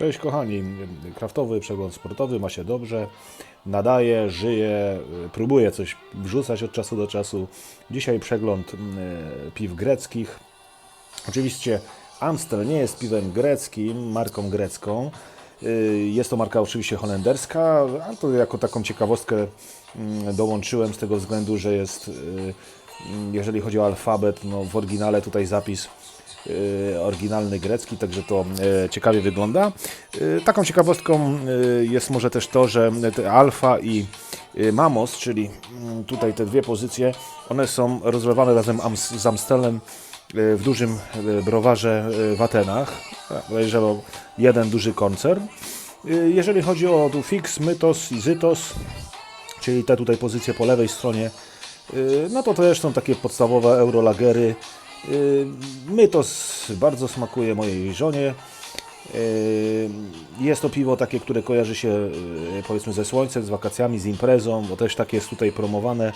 Cześć kochani, kraftowy przegląd sportowy ma się dobrze, nadaje, żyje, próbuje coś wrzucać od czasu do czasu. Dzisiaj przegląd mm, piw greckich. Oczywiście Amstel nie jest piwem greckim, marką grecką. Y, Jest to marka oczywiście holenderska, to jako taką ciekawostkę mm, dołączyłem z tego względu, że jest, mm, jeżeli chodzi o alfabet, no w oryginale tutaj zapis y, oryginalny grecki, także to y, ciekawie wygląda. Y, Taką ciekawostką jest może też to, że te alfa i mamos, czyli mm, tutaj te dwie pozycje, one są rozlewane razem z Amstelem w dużym browarze w Atenach. Podejrzewam jeden duży koncern. Jeżeli chodzi o tu Fix, Mytos i Zytos, czyli te tutaj pozycje po lewej stronie, no to też są takie podstawowe eurolagery. Y, Mytos bardzo smakuje mojej żonie. Y, Jest to piwo takie, które kojarzy się y, powiedzmy ze słońcem, z wakacjami, z imprezą, bo też tak jest tutaj promowane.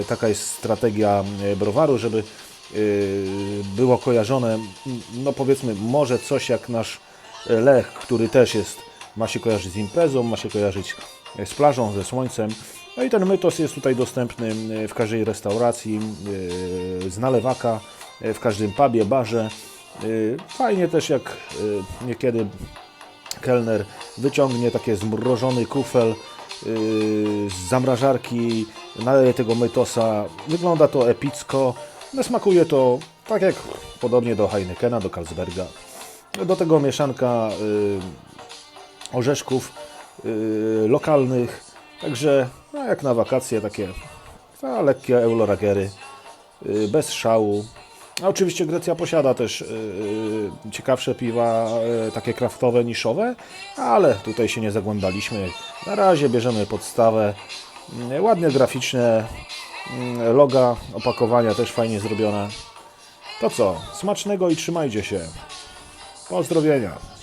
Y, Taka jest strategia y, browaru, żeby y, było kojarzone, no powiedzmy, może coś jak nasz Lech, który też jest, ma się kojarzyć z imprezą, ma się kojarzyć z plażą, ze słońcem. No i ten mytos jest tutaj dostępny y, w każdej restauracji, y, z nalewaka, y, w każdym pubie, barze. Fajnie też jak niekiedy kelner wyciągnie taki zmrożony kufel z zamrażarki, naleje tego mytosa. Wygląda to epicko. No, smakuje to tak jak podobnie do Heinekena, do Carlsberga. Do tego mieszanka orzeszków lokalnych. Także no, jak na wakacje takie no, lekkie euroragery yy, bez szału. A oczywiście Grecja posiada też yy, ciekawsze piwa, yy, takie kraftowe, niszowe, ale tutaj się nie zagłębaliśmy. Na razie bierzemy podstawę. Yy, ładnie graficzne, yy, loga, opakowania też fajnie zrobione. To co, smacznego i trzymajcie się. Pozdrowienia.